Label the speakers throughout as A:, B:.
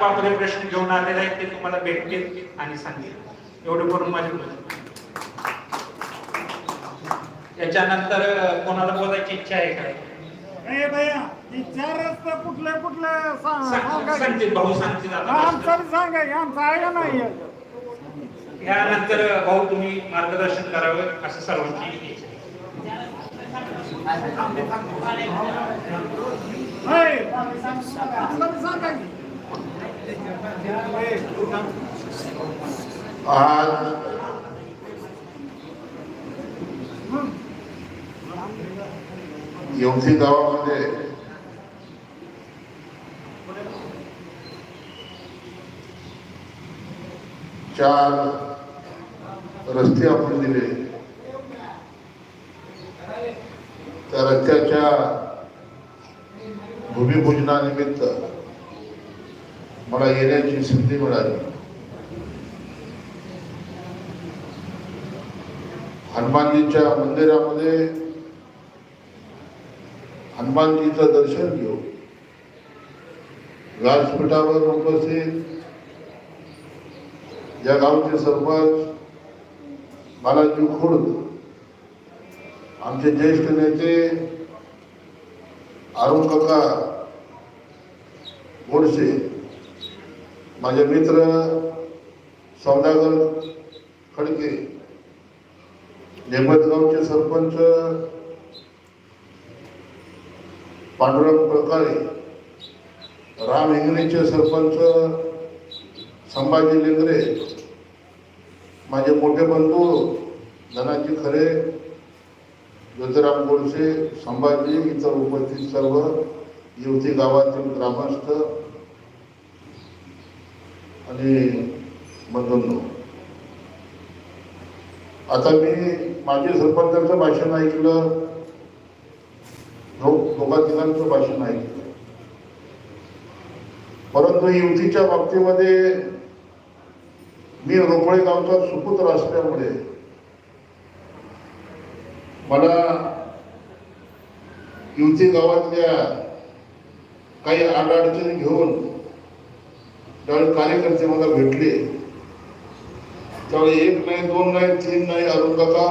A: आपले प्रश्न घेऊन आलेले आहेत ते तुम्हाला भेटतील आणि सांगतील एवढं करून माझी विनंती. याच्यानंतर अं, कोणाला बोलायची इच्छा आहे काय
B: ए भैया रस्ते कुठले कुठले.
A: सांगतील भाऊ सांगतील आता
B: आमचं सांगा की आमचं आहे का नाही
A: यानंतर अं, भाऊ तुम्ही मार्गदर्शन करावं असं सर्वांची इच्छा आहे.
B: होय. आमचं बी सांगा की.
C: आज येवती गावामध्ये चार रस्ते आपण दिले त्या रस्त्याच्या भूमिपूजनानिमित्त मला येण्याची संधी मिळाली. हनुमानजीच्या मंदिरामध्ये हनुमानजीचं दर्शन घेऊ व्यासपीठावर उपस्थित या गावचे सरपंच बालाजी खुर्द आमचे ज्येष्ठ नेते अरुण काका गोडसे माझे मित्र सौदागर खडके नेमतगावचे सरपंच पांडुरंग प्रकारे राम इंगळेचे सरपंच संभाजी लेंगरे माझे मोठे बंधू धनाजी खरे ज्योतिराम गोडसे संभाजी इतर उपस्थित सर्व युवती गावातील ग्रामस्थ आणि बंधूंनो आता मी माझे सरपंचांचं भाषण ऐकलं. लोक दोघा तिघांचं भाषण ऐकलं. परंतु युतीच्या बाबतीमध्ये मी रोपळे गावचा सुपुत्र असल्यामुळे मला युती गावातल्या काही अडचणी घेऊन त्यावेळी कार्यकर्ते मला भेटले त्यावेळी एक नाही दोन नाही तीन नाही अरुण काका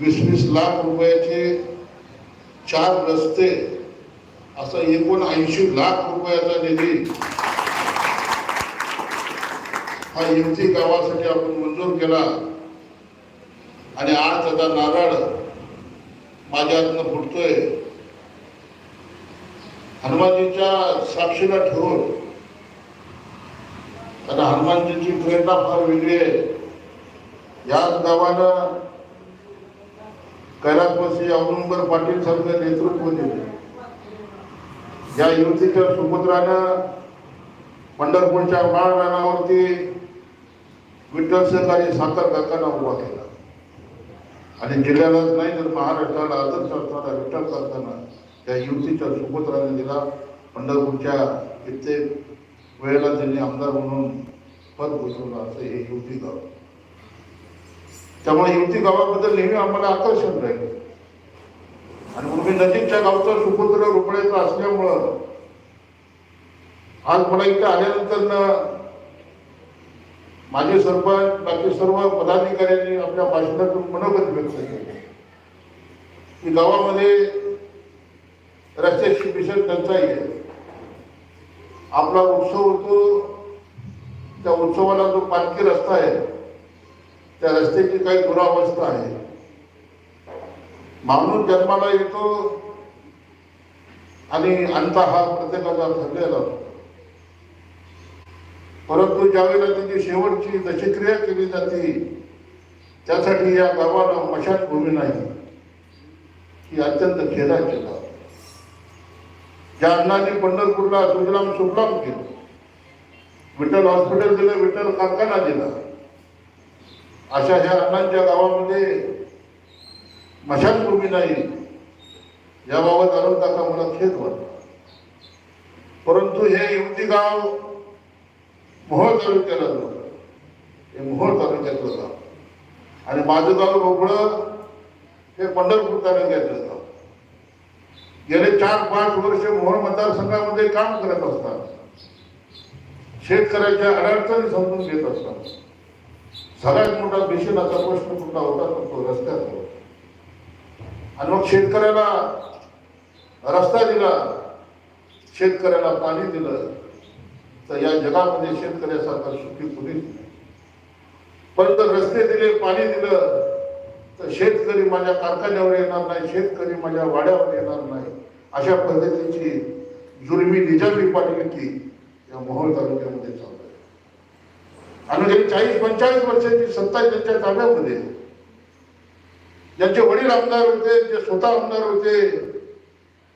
C: वीस वीस लाख रुपयाचे चार रस्ते असा एकूण ऐंशी लाख रुपयाचा निधी हा युवती गावासाठी आपण मंजूर केला. आणि आज आता नारळ माझ्या हातनं फुटतोय. हनुमानजीच्या साक्षीला ठेवून कारण हनुमानजीची प्रेरणा फार वेगळी आहे. याच गावानं कैलासवासी औदुंबर पाटील सारखं नेतृत्व दिले. या युवतीच्या सुपुत्रानं पंढरपूरच्या माळरानावरती विठ्ठल सहकारी साखर कारखाना उभा केला. आणि जिल्ह्यालाच नाही तर महाराष्ट्राला आदर्श असणारा विठ्ठल करताना त्या युवतीच्या सुपुत्राने दिला. पंढरपूरच्या कित्येक वेळेला त्यांनी आमदार म्हणून पद भूषवलं असं हे युवती गाव. त्यामुळे युवती गावाबद्दल नेहमी आम्हाला आकर्षण राहील. आणि म्हणून मी नजीकच्या गावचा सुपुत्र रुपयाचा असल्यामुळं आज मला इथे आल्यानंतर माझे सरपंच बाकी सर्व पदाधिकाऱ्यांनी आपल्या भाषणातून मनोगत व्यक्त केले. की गावामध्ये रस्त्याची भीषण टंचाई आहे. आपला उत्सव होतो त्या उत्सवाला जो पालखी रस्ता आहे त्या रस्त्याची काही दुरावस्था आहे. माणूस जन्माला येतो आणि अंत हा प्रत्येकाचा ठरलेला असतो परंतु ज्यावेळेला त्याची शेवटची दशक्रिया केली जाते त्यासाठी या गावाला मशानभूमी नाही. ही अत्यंत खेदाची जालनाने अण्णांनी पंढरपूरला सुजलाम सुफलाम केलं. विठ्ठल हॉस्पिटल दिलं विठ्ठल कारखाना दिला. अशा ह्या अण्णांच्या गावामध्ये मशानभूमी नाही. याबाबत अरुण मला खेद वाटतो परंतु हे युवती गाव मोहोळ तालुक्याला जातं हे मोहोळ तालुक्यातलं गाव. आणि माझं गाव रोपडं हे पंढरपूर तालुक्यातलं गाव. गेले चार पाच वर्ष मोहन मतदारसंघामध्ये काम करत असतात. शेतकऱ्याच्या अडचणी समजून घेत असतात. सगळ्यात मोठा देशाचा प्रश्न कुठला होता? तर तो रस्त्याचा होता. आणि मग शेतकऱ्याला रस्ता दिला. शेतकऱ्याला पाणी दिलं. तर या जगामध्ये शेतकऱ्यासारखा सुखी कुणीच नाही. पण जर रस्ते दिले पाणी दिलं तर शेतकरी माझ्या कारखान्यावर येणार नाही शेतकरी माझ्या वाड्यावर येणार नाही. अशा पद्धतीची जुलमी निजामी पाठविती या मोहोळ तालुक्यामध्ये चालू आहे. आणि गेली चाळीस पंचेचाळीस वर्षाची सत्ता त्यांच्या ताब्यामध्ये ज्यांचे वडील आमदार होते जे स्वतः आमदार होते.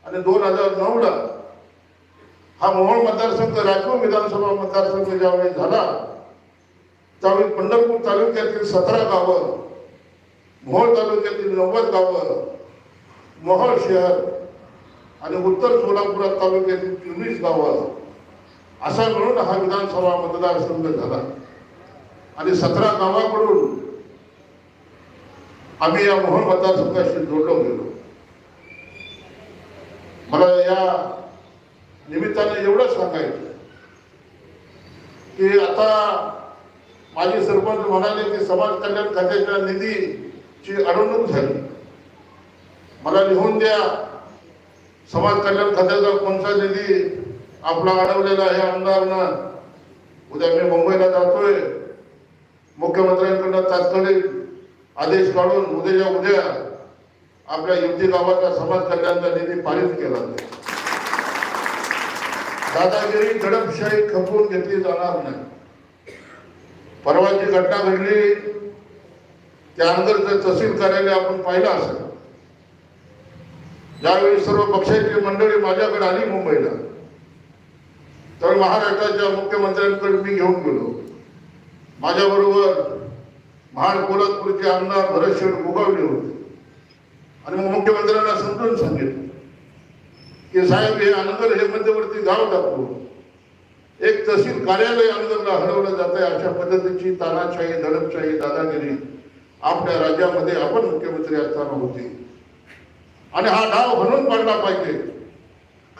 C: आणि दोन हजार नऊला हा मोहोळ मतदारसंघ राखीव विधानसभा मतदारसंघ ज्यावेळी झाला त्यावेळी पंढरपूर तालुक्यातील सतरा गावं मोहोळ तालुक्यातील नव्वद गावं मोहोळ शहर आणि उत्तर सोलापुरात तालुक्यातील चोवीस गावं असा मिळून हा विधानसभा मतदारसंघ झाला. आणि सतरा गावाकडून आम्ही या मोहन मतदारसंघाशी जोडलो गेलो. मला या निमित्ताने एवढं सांगायचं की आता माझे सरपंच म्हणाले की समाज कल्याण खात्याच्या निधीची अडवणूक झाली. मला लिहून द्या. समाज कल्याण खात्याचा कोणता निधी आपला अडवलेला आहे आमदारनं? उद्या मी मुंबईला जातोय. मुख्यमंत्र्यांकडनं तात्कालिक आदेश काढून उद्याच्या उद्या आपल्या युवती गावाचा समाज कल्याणचा निधी पारित केला जाईल. दादागिरी दडपशाही खपवून घेतली जाणार नाही. परवाची घटना घडली त्या अंतर्गत तहसील कार्यालय आपण पाहिलं असेल. ज्यावेळी सर्व पक्षाची मंडळी माझ्याकडे आली मुंबईला. तर महाराष्ट्राच्या मुख्यमंत्र्यांकडे मी घेऊन गेलो. माझ्याबरोबर महाड कोल्हापूरचे आमदार भरतशेठ गोगावले होते. आणि मग मुख्यमंत्र्यांना समजून सांगितलं की साहेब हे अनगर हे मध्यवर्ती गाव टाकू एक तहसील कार्यालय अनगरला हलवलं जात आहे अशा पद्धतीची तानाशाही दडपशाही दादागिरी आपल्या राज्यामध्ये आपण मुख्यमंत्री असताना होती. आणि हा डाव म्हणून पडला पाहिजे.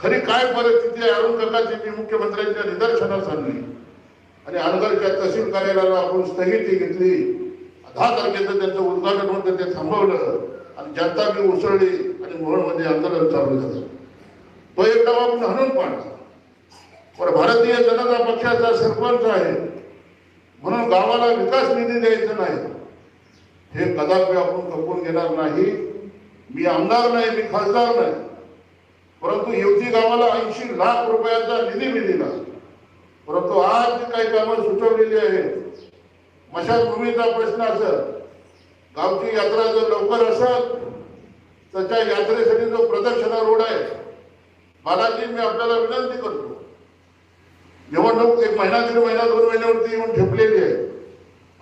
C: खरी काय परिस्थिती आहे अरुण काकाची मी मुख्यमंत्र्यांच्या निदर्शनास आणली. आणि अनगरच्या तहसील कार्यालयाला आपण स्थगिती घेतली. दहा तारखेचं त्यांचं उद्घाटन होतं ते थांबवलं. आणि जनता बी उसळली आणि मोहनमध्ये आंदोलन चालू झालं. तो एक डाव आपण हणून पाडला. पण भारतीय जनता पक्षाचा सरपंच आहे. म्हणून गावाला विकास निधी द्यायचा नाही. हे कदापि आपण खपवून घेणार नाही. मी आमदार नाही मी खासदार नाही. परंतु येवती गावाला ऐंशी लाख रुपयाचा निधी मी दिला. परंतु आज काही कामं सुचवलेली आहेत. मशाभूमीचा प्रश्न असत गावची यात्रा जर लवकर असत तर त्या यात्रेसाठी जो प्रदक्षिणा रोड आहे बालाजी मी आपल्याला विनंती करतो. निवडणूक एक महिना दीड महिना दोन महिन्यावरती येऊन ठेपलेली आहे.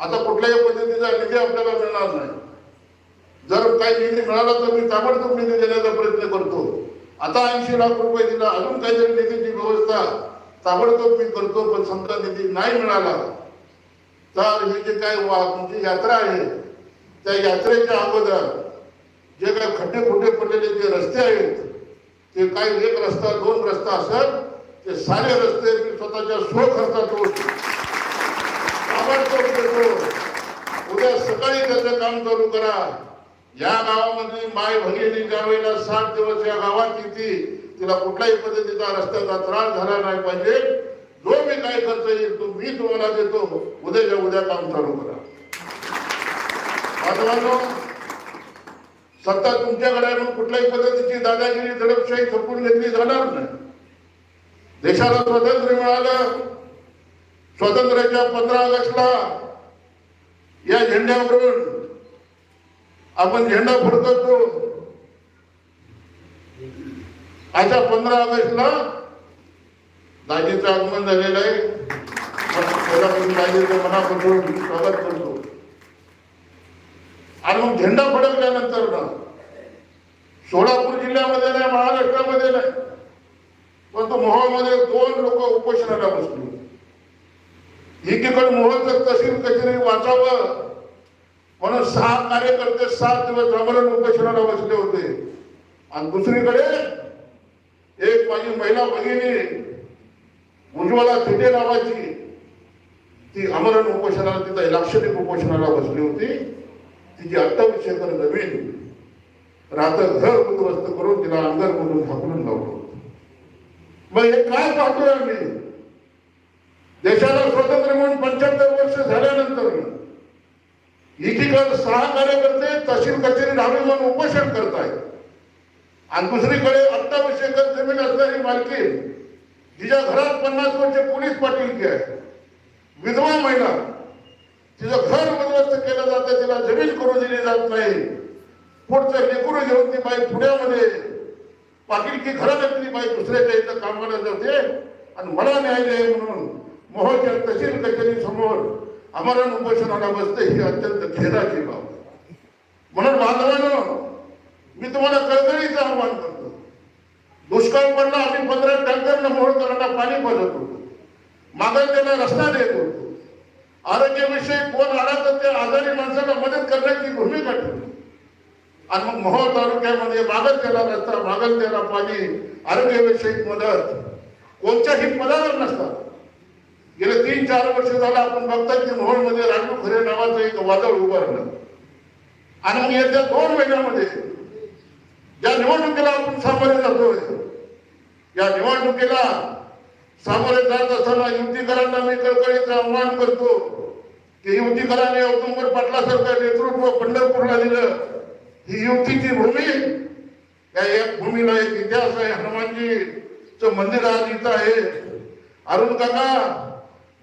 C: आता कुठल्याही पद्धतीचा निधी आपल्याला मिळणार नाही. जर काही निधी मिळाला तर मी ताबडतोब निधी देण्याचा प्रयत्न करतो. आता ऐंशी लाख रुपये दिला अजून काहीतरी निधीची व्यवस्था ताबडतोब मी करतो पण समजा निधी नाही मिळाला तर ही जे काय वा- तुमची यात्रा आहे त्या यात्रेच्या अगोदर जे काही खड्डे खुड्डे पडलेले जे रस्ते आहेत ते काही एक रस्ता दोन रस्ता असत ते सारे रस्ते मी स्वतःच्या स्वखर्चातून ताबडतोब देतो उद्या सकाळी त्याचं काम चालू करा. या गावामध्ये माय भगिनी ज्या वेळेला सात दिवस या गावात येते तिला कुठल्याही पद्धतीचा रस्त्याचा त्रास झाला नाही पाहिजे. जो मी काय खर्च येईल तो मी तुम्हाला देतो. उद्याच्या उद्या काम चालू करा. बांधवांनो सत्ता तुमच्याकडे आहे कुठल्याही पद्धतीची दादागिरी दडपशाही खपून घेतली जाणार नाही. देशाला स्वातंत्र्य मिळालं. स्वातंत्र्याच्या पंधरा ऑगस्टला या झेंड्यावरून आपण झेंडा फडकवतो अशा पंधरा ऑगस्टला दाजीचं आगमन झालेलं आहे. दाजीचं मनापासून स्वागत करतो. आणि मग झेंडा फडकल्यानंतर ना सोलापूर जिल्ह्यामध्ये नाही महाराष्ट्रामध्ये नाही परंतु मोहामध्ये दोन लोक उपोषणाला बसले. एकीकडे तशी तहसील कचेरी वाचावं म्हणून सहा कार्यकर्ते सात दिवस आमरण उपोषणाला बसले होते. आणि दुसरीकडे एक माझी महिला भगिनी उज्ज्वला तुटे नावाची ती अमरण उपोषणाला तिथं लाक्षणिक उपोषणाला बसली होती. तिची अठ्ठावीस नवीन रात्र घर उद्ध्वस्त करून तिला अंगर म्हणून झाकून लावलं मग हे काय पाहतोय आम्ही? देशाला स्वतंत्र म्हणून पंच्याहत्तर वर्ष झाल्यानंतर एकीकडे सहा कार्यकर्ते तहसील कचेरी धावली जाऊन उपोषण करतायत. आणि दुसरीकडे अठ्ठावीस एकर जमीन असणारी मालकी तिच्या घरात पन्नास वर्ष पोलीस पाटील आहे विधवा महिला तिचं घर उद्ध्वस्त केलं जातं तिला जमीन करू दिली जात नाही. पुढचं लेकरू घेऊन ती बाई पुण्यामध्ये पाटीलकी ती बाई दुसऱ्याच्या इथं कामाला जाते. आणि मला न्याय द्याय म्हणून मोहोळच्या तहसील कचेरी समोर अमरण उपोषणाला बसते ही अत्यंत खेदाची बाब. म्हणून बांधवानं मी तुम्हाला कळकळीचं आव्हान करतो. दुष्काळ पडला आम्ही पंधरा टँकरनं मोहोळकरांना पाणी पाजत होतो मागं त्यांना रस्ता देत होतो. आरोग्याविषयी कोण आला तर त्या आजारी माणसाला मदत करण्याची भूमिका ठेवली आणि मग मोहोळ तालुक्यामध्ये मागल त्याला रस्ता मागल त्याला पाणी आरोग्यविषयक मदत कोणत्याही पदावर नसतात. गेले तीन चार वर्ष झालं आपण बघतात की मोहोळमध्ये राजू खरे नावाचं एक वादळ उभारलं. आणि मग येत्या दोन महिन्यामध्ये ज्या निवडणुकीला आपण सामोरे जातोय या निवडणुकीला सामोरे जात असताना युतीकरांना मी कळकळीचं आव्हान करतो की युतीकरांनी औदुंबर पाटलासारखं नेतृत्व पंढरपूरला दिलं. ही युतीची भूमी या एक भूमीला एक इतिहास आहे. हनुमानजीचं मंदिर आज इथं आहे. अरुण काका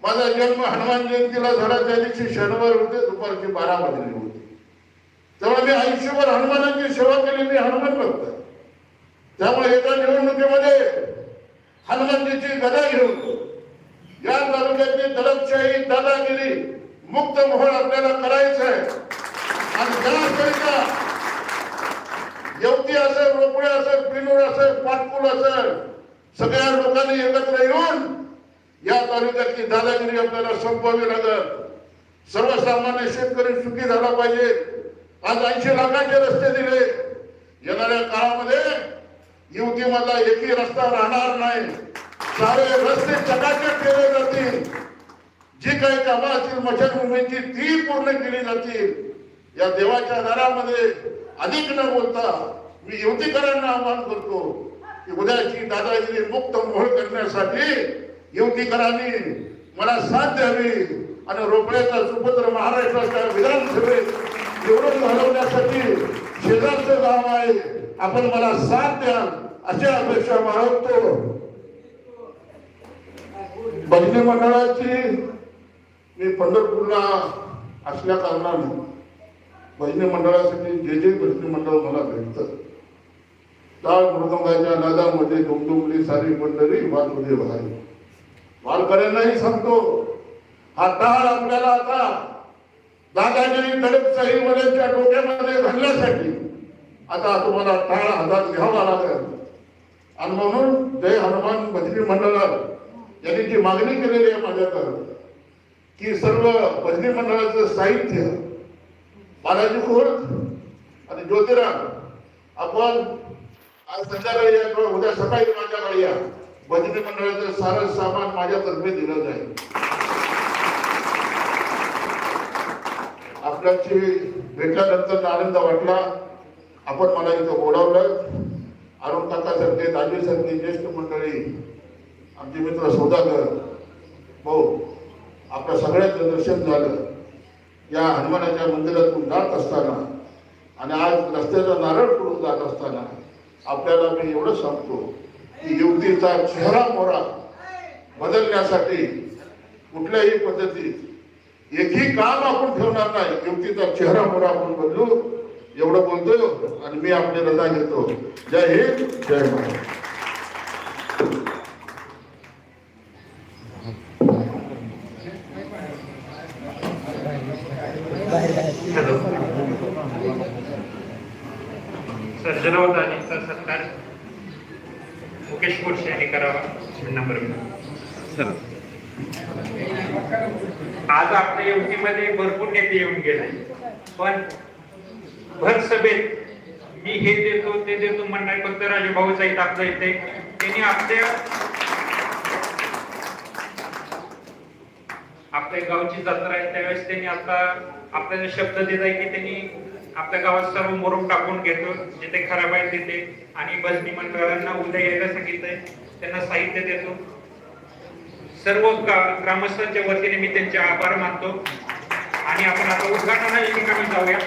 C: माझा जन्म हनुमान जयंतीला झाला त्या दिवशी शनिवार होते दुपारची बारा वाजली होती. तेव्हा मी आयुष्यभर हनुमानाची सेवा केली मी हनुमान भक्त. त्यामुळे एका निवडणुकीमध्ये हनुमानजीची गदा घेऊन या तालुक्यातली दडपशाही दादागिरी मुक्त मोहळ आपल्याला करायचं आहे. आणि त्याकरिता येवती असेल रोपडे असेल पिनोड असेल पाटपूल असेल सगळ्या लोकांनी एकत्र येऊन या तालुक्यातली दादागिरी आपल्याला संपवावी लागत सर्वसामान्य शेतकरी सुखी झाला पाहिजे. आज ऐंशी लाखाचे रस्ते दिले. येणाऱ्या काळामध्ये युवतीमधला एकही रस्ता राहणार नाही. सारे रस्ते चकाचक केले जातील. जी काही कामं असतील मशानभूमीची ती पूर्ण केली जातील. या देवाच्या दारामध्ये अधिक न बोलता मी युवतीकरांना आवाहन करतो की उद्याची दादागिरी मुक्त मोहळ करण्यासाठी युवतीकरांनी मला साथ द्यावी आणि रोपड्याचा सुपुत्र महाराष्ट्राच्या विधानसभेत निवडून घालवण्यासाठी शेजारचं गाव आहे. आपण मला साथ द्या अशी अपेक्षा बाळगतो. भजनी मंडळाची मी पंढरपूरला असल्या कारणाने भजनी मंडळासाठी जे जे भजनी मंडळ मला भेटतं. टाळ मृदंगाच्या नादामध्ये डोंगडोंगली सारी मंडळी वाजवले भारी वारकऱ्यांनाही सांगतो हा टाळ आपल्याला आता दादागिरी दडपशाही त्या डोक्यामध्ये घालण्यासाठी आता तुम्हाला टाळ हातात घ्यावा लागेल. आणि म्हणून जय हनुमान भजनी मंडळात यांनी जी मागणी केलेली आहे माझ्याकडं की सर्व भजनी मंडळाचं साहित्य बालाजी खोत आणि ज्योतिराम आपण आज संध्याकाळी या किंवा उद्या सकाळी माझ्याकडे या. भजनी मंडळाचं सारं सामान माझ्यातर्फे दिलं जाईल. आपल्याची भेटल्यानंतर आनंद वाटला. आपण मला इथं बोलावलं. अरुण काकासारखे दाजीसारखे ज्येष्ठ मंडळी आमचे मित्र सौदागर भाऊ आपल्या सगळ्यांचं दर्शन झालं. या हनुमानाच्या मंदिरातून जात असताना आणि आज रस्त्याचा नारळ पडून जात असताना आपल्याला मी एवढं सांगतो. युवतीचा चेहरा मोरा बदलण्यासाठी कुठल्याही पद्धतीत एकही काम आपण ठेवणार नाही. युवतीचा चेहरा मोरा आपण बदलू एवढं बोलतो आणि मी आपली रजा घेतो. जय हिंद जय महाराष्ट्र.
A: हॅलो सर जनवत आणि सर सत्कार यांनी करावा. नंबर आज आपल्या युवतीमध्ये भरपूर नेते येऊन गेले. पण भर सभेत मी हे देतो ते देतो म्हणणार फक्त राजूभाऊचा इथं आपलं इथे. त्यांनी आपल्या आपल्या गावची जत्रा आहे त्यावेळेस त्यांनी आता आपल्याला शब्द दिला आहे की त्यांनी आपल्या गावात सर्व मोरम टाकून घेतो जिथे खराब आहे तिथे. आणि बसनी मंडळांना उद्या यायला सांगितलंय त्यांना साहित्य देतो. सर्व ग्रामस्थांच्या वतीने मी त्यांचे आभार मानतो. आणि आपण आता उद्घाटनाच्या ठिकाणी जाऊया.